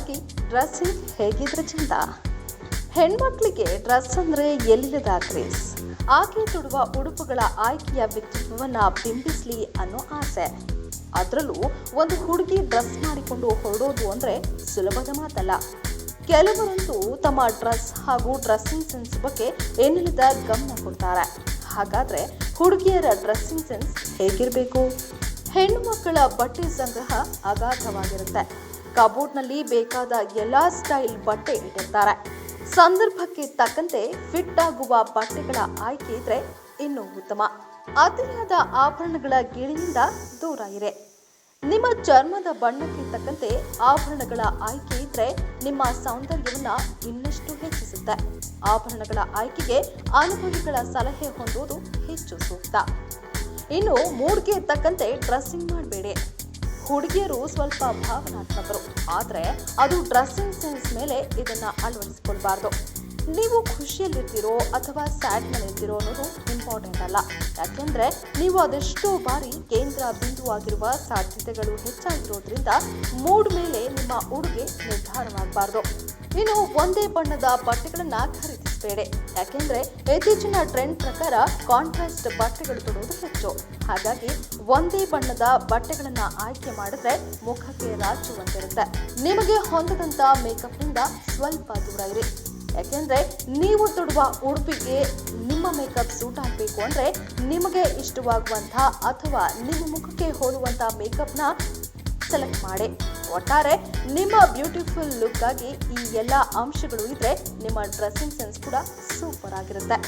Dressing ಹೇಗಿದ್ರೆ ಚಂದ? ಹೆಣ್ಮಕ್ಳಿಗೆ dress ಅಂದ್ರೆ ಎಲ್ಲಿಲ್ಲದ ಕ್ರೇಸ್ ಆಕೆ ತೊಡುವ ಉಡುಪುಗಳ ಆಯ್ಕೆಯ ವ್ಯಕ್ತಿತ್ವವನ್ನ ಬಿಂಬಿಸಲಿ ಅನ್ನೋ ಆಸೆ. ಅದರಲ್ಲೂ ಒಂದು ಹುಡುಗಿ ಡ್ರೆಸ್ ಮಾಡಿಕೊಂಡು ಹೊರಡೋದು ಅಂದ್ರೆ ಸುಲಭದ ಮಾತಲ್ಲ. ಕೆಲವರಂತೂ ತಮ್ಮ ಡ್ರೆಸ್ ಹಾಗೂ ಡ್ರೆಸ್ಸಿಂಗ್ ಸೆನ್ಸ್ ಬಗ್ಗೆ ಏನಿಲ್ಲದ ಗಮನ ಕೊಡ್ತಾರೆ. ಹಾಗಾದ್ರೆ ಹುಡುಗಿಯರ ಡ್ರೆಸ್ಸಿಂಗ್ ಸೆನ್ಸ್ ಹೇಗಿರಬೇಕು? ಹೆಣ್ಣು ಮಕ್ಕಳ ಬಟ್ಟೆ ಸಂಗ್ರಹ ಅಗಾಧವಾಗಿರುತ್ತೆ. ಕಬೋರ್ಡ್ನಲ್ಲಿ ಬೇಕಾದ ಎಲ್ಲಾ ಸ್ಟೈಲ್ ಬಟ್ಟೆ ಇಟ್ಟಿರ್ತಾರೆ. ಸಂದರ್ಭಕ್ಕೆ ತಕ್ಕಂತೆ ಫಿಟ್ ಆಗುವ ಬಟ್ಟೆಗಳ ಆಯ್ಕೆ ಇದ್ರೆ ಇನ್ನೂ ಉತ್ತಮ. ಅತಿಯಾದ ಆಭರಣಗಳ ಗೀಳಿನಿಂದ ದೂರ ಇರೆ. ನಿಮ್ಮ ಚರ್ಮದ ಬಣ್ಣಕ್ಕೆ ತಕ್ಕಂತೆ ಆಭರಣಗಳ ಆಯ್ಕೆ ಇದ್ರೆ ನಿಮ್ಮ ಸೌಂದರ್ಯವನ್ನ ಇನ್ನಷ್ಟು ಹೆಚ್ಚಿಸುತ್ತೆ. ಆಭರಣಗಳ ಆಯ್ಕೆಗೆ ಅನುಭವಿಗಳ ಸಲಹೆ ಹೊಂದುವುದು ಹೆಚ್ಚು ಸೂಕ್ತ. ಇನ್ನು ಮೂಡ್ಗೆ ತಕ್ಕಂತೆ ಡ್ರೆಸ್ಸಿಂಗ್ ಮಾಡಬೇಡಿ. ಹುಡುಗಿಯರು ಸ್ವಲ್ಪ ಭಾವನಾತ್ಮಕರು. ಆದರೆ ಅದು ಡ್ರೆಸ್ಸಿಂಗ್ ಸೆನ್ಸ್ ಮೇಲೆ ಇದನ್ನು ಅಳವಡಿಸ್ಕೊಳ್ಬಾರ್ದು. ನೀವು ಖುಷಿಯಲ್ಲಿರ್ತೀರೋ ಅಥವಾ ಸ್ಯಾಡ್ನಲ್ಲಿರ್ತೀರೋ ಅನ್ನೋದು ಇಂಪಾರ್ಟೆಂಟ್ ಅಲ್ಲ. ಯಾಕೆಂದ್ರೆ ನೀವು ಅದೆಷ್ಟೋ ಬಾರಿ ಕೇಂದ್ರ ಬಿಂದುವಾಗಿರುವ ಸಾಧ್ಯತೆಗಳು ಹೆಚ್ಚಾಗಿರೋದ್ರಿಂದ ಮೂಡ್ ಮೇಲೆ ನಿಮ್ಮ ಉಡುಗೆ ನಿರ್ಧಾರವಾಗಬಾರ್ದು. ಇನ್ನು ಒಂದೇ ಬಣ್ಣದ ಬಟ್ಟೆಗಳನ್ನ ಖರೀದಿಸಬೇಡಿ ಯಾಕೆಂದ್ರೆ ಇತ್ತೀಚಿನ ಟ್ರೆಂಡ್ ಪ್ರಕಾರ ಕಾಂಟ್ರಾಸ್ಟ್ ಬಟ್ಟೆಗಳು ತೊಡುವುದು ಹೆಚ್ಚು. ಹಾಗಾಗಿ ಒಂದೇ ಬಣ್ಣದ ಬಟ್ಟೆಗಳನ್ನ ಆಯ್ಕೆ ಮಾಡಿದ್ರೆ ಮುಖಕ್ಕೆ ರಾಚುವಂತಿರುತ್ತೆ ನಿಮಗೆ ಹೊಂದದಂತ ಮೇಕಪ್ನಿಂದ ಸ್ವಲ್ಪ ದೂರ ಇರಿ. ಯಾಕೆಂದ್ರೆ ನೀವು ತೊಡುವ ಉಡುಪಿಗೆ ನಿಮ್ಮ ಮೇಕಪ್ ಸೂಟ್ ಆಗಬೇಕು ಅಂದ್ರೆ ನಿಮಗೆ ಇಷ್ಟವಾಗುವಂತಹ ಅಥವಾ ನಿಮ್ಮ ಮುಖಕ್ಕೆ ಹೋಲುವಂತಹ ಮೇಕಪ್ನ ಸೆಲೆಕ್ಟ್ ಮಾಡಿ. ಒಟ್ಟಾರೆ, ನಿಮ್ಮ ಬ್ಯೂಟಿಫುಲ್ ಲುಕ್ ಆಗಿ ಈ ಎಲ್ಲ ಅಂಶಗಳು ಇದ್ರೆ ನಿಮ್ಮ ಡ್ರೆಸ್ಸಿಂಗ್ ಸೆನ್ಸ್ ಕೂಡ ಸೂಪರ್ ಆಗಿರುತ್ತೆ.